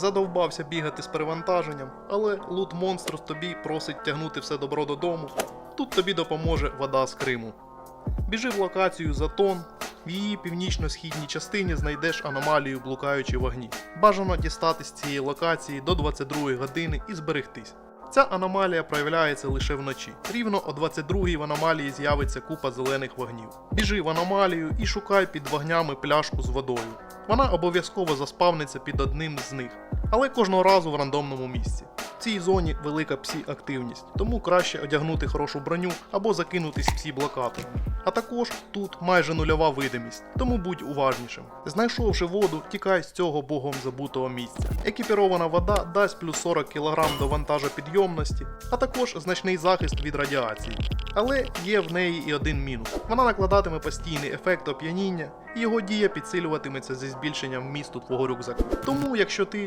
задовбався бігати з перевантаженням, але лут монстр тобі просить тягнути все добро додому. Тут тобі допоможе вода з Криму. Біжи в локацію Затон. В її північно-східній частині знайдеш аномалію блукаючі вогні. Бажано дістатись з цієї локації до 22 години і зберегтись. Ця аномалія проявляється лише вночі. Рівно о 22-й в аномалії з'явиться купа зелених вогнів. Біжи в аномалію і шукай під вогнями пляшку з водою. Вона обов'язково заспавниться під одним з них, але кожного разу в рандомному місці. В цій зоні велика псі-активність, тому краще одягнути хорошу броню або закинутись псі-блокатором. А також тут майже нульова видимість, тому будь уважнішим. Знайшовши воду, тікай з цього богом забутого місця. Екіпірована вода дасть плюс 40 кг до вантажопідйомності, а також значний захист від радіації. Але є в неї і один мінус. Вона накладатиме постійний ефект оп'яніння, і його дія підсилюватиметься зі збільшенням вмісту твого рюкзака. Тому, якщо ти